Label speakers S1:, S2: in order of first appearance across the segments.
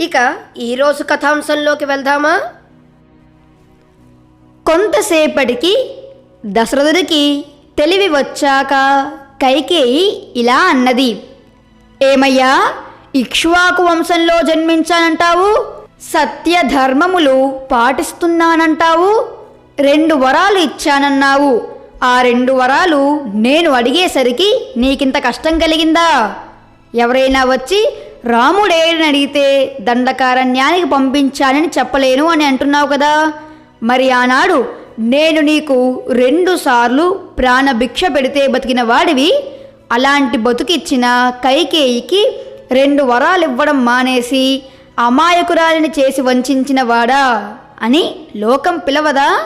S1: ఇక ఈరోజు కథాంశంలోకి వెళ్దామా? కొంతసేపటికి దశరథుడికి తెలివి వచ్చాక కైకేయి ఇలా అన్నది. ఏమయ్యా ఇక్ష్వాకు వంశంలో జన్మించానంటావు? సత్యధర్మములు పాటిస్తున్నానంటావు? రెండు వరాలు ఇచ్చానన్నావు. ఆ రెండు వరాలు నేను అడిగేసరికి నీకింత కష్టం కలిగిందా? ఎవరైనా వచ్చి రాముడేడని అడిగితే దండకారణ్యానికి పంపించానని చెప్పలేను అని అంటున్నావు కదా. మరి ఆనాడు నేను నీకు రెండుసార్లు ప్రాణభిక్ష పెడితే బతికిన వాడివి. అలాంటి బతుకిచ్చిన కైకేయికి రెండు వరాలు ఇవ్వడం మానేసి అమాయకురాలిని చేసి వంచిన వాడా అని లోకం పిలవదా?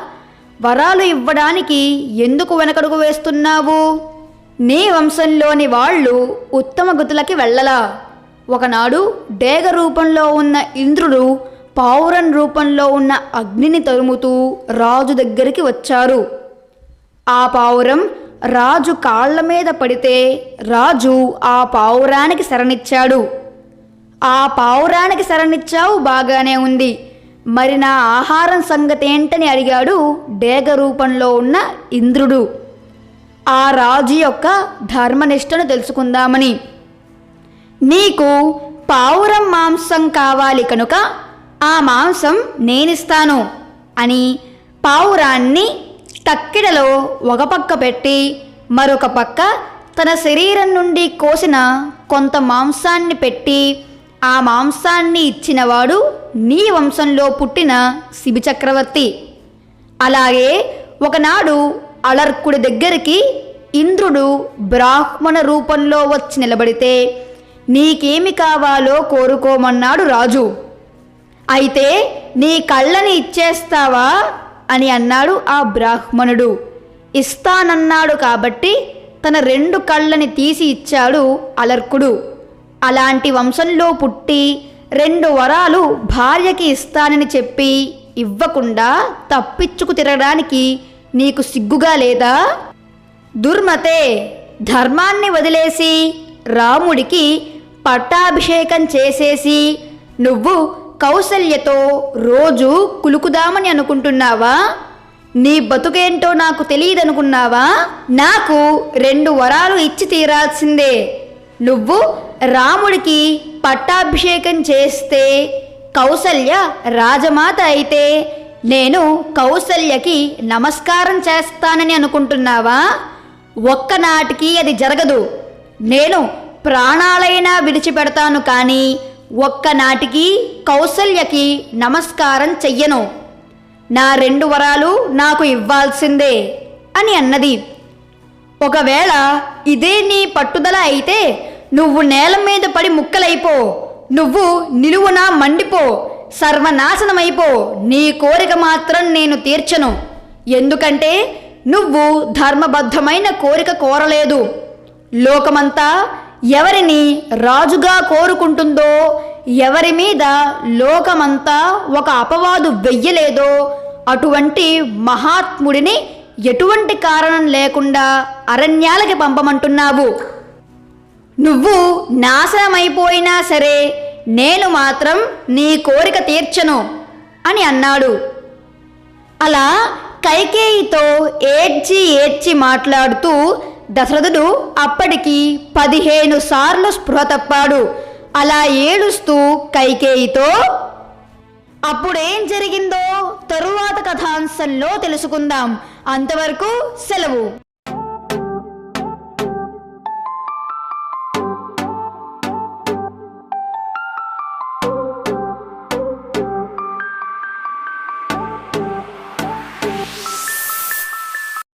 S1: వరాలు ఇవ్వడానికి ఎందుకు వెనకడుగు వేస్తున్నావు? నీ వంశంలోని వాళ్ళు ఉత్తమ గతులకి వెళ్ళలా. ఒకనాడు డేగ రూపంలో ఉన్న ఇంద్రుడు పావురం రూపంలో ఉన్న అగ్నిని తరుముతూ రాజు దగ్గరికి వచ్చారు. ఆ పావురం రాజు కాళ్ళ మీద పడితే రాజు ఆ పావురానికి శరణిచ్చాడు. ఆ పావురానికి శరణిచ్చావు బాగానే ఉంది. మరి నా ఆహారం సంగతేంటని అడిగాడు డేగ రూపంలో ఉన్న ఇంద్రుడు. ఆ రాజు యొక్క ధర్మనిష్టను తెలుసుకుందామని నీకు పావురం మాంసం కావాలి కనుక ఆ మాంసం నేనిస్తాను అని పావురాన్ని తక్కిడలో ఒక పక్క పెట్టి మరొక పక్క తన శరీరం నుండి కోసిన కొంత మాంసాన్ని పెట్టి ఆ మాంసాన్ని ఇచ్చినవాడు నీ వంశంలో పుట్టిన శిబి చక్రవర్తి అలాగే ఒకనాడు అలర్కుడి దగ్గరికి ఇంద్రుడు బ్రాహ్మణ రూపంలో వచ్చి నిలబడితే నీకేమి కావాలో కోరుకోమన్నాడు రాజు. అయితే నీ కళ్ళని ఇచ్చేస్తావా? అని అన్నాడు ఆ బ్రాహ్మణుడు. ఇస్తానన్నాడు కాబట్టి తన రెండు కళ్ళని తీసి ఇచ్చాడు అలర్కుడు. అలాంటి వంశంలో పుట్టి రెండు వరాలు భార్యకి ఇస్తానని చెప్పి ఇవ్వకుండా తప్పించుకు తిరగడానికి నీకు సిగ్గుగా లేదా? దుర్మతే ధర్మాన్ని వదిలేసి రాముడికి పట్టాభిషేకం చేసేసి నువ్వు కౌసల్యతో రోజు కులుకుదామని అనుకుంటున్నావా? నీ బతుకేంటో నాకు తెలియదనుకున్నావా? నాకు రెండు వరాలు ఇచ్చి తీరాల్సిందే. నువ్వు రాముడికి పట్టాభిషేకం చేస్తే కౌసల్య రాజమాత అయితే నేను కౌసల్యకి నమస్కారం చేస్తానని అనుకుంటున్నావా? ఒక్కనాటికి అది జరగదు. నేను ప్రాణాలైనా విడిచిపెడతాను కానీ ఒక్కనాటికి కౌసల్యకి నమస్కారం చెయ్యను. నా రెండు వరాలు నాకు ఇవ్వాల్సిందే అని అన్నది. ఒకవేళ ఇదే నీ పట్టుదల అయితే నువ్వు నేల మీద పడి ముక్కలైపో నువ్వు నిలువున మండిపో సర్వనాశనమైపో నీ కోరిక మాత్రం నేను తీర్చను. ఎందుకంటే నువ్వు ధర్మబద్ధమైన కోరిక కోరలేదు. లోకమంతా ఎవరిని రాజుగా కోరుకుంటుందో ఎవరి మీద లోకమంతా ఒక అపవాదు వెయ్యలేదో అటువంటి మహాత్ముడిని ఎటువంటి కారణం లేకుండా అరణ్యాలకి పంపమంటున్నావు? నువ్వు నాశనమైపోయినా సరే నేను మాత్రం నీ కోరిక తీర్చను అని అన్నాడు. అలా కైకేయితో ఏడ్చి ఏడ్చి మాట్లాడుతూ దశరథుడు అప్పటికి పదిహేను సార్లు స్పృహ తప్పాడు. అలా ఏడుస్తూ కైకేయితో అప్పుడేం జరిగిందో తరువాత కథాంశంలో తెలుసుకుందాం. అంతవరకు సెలవు.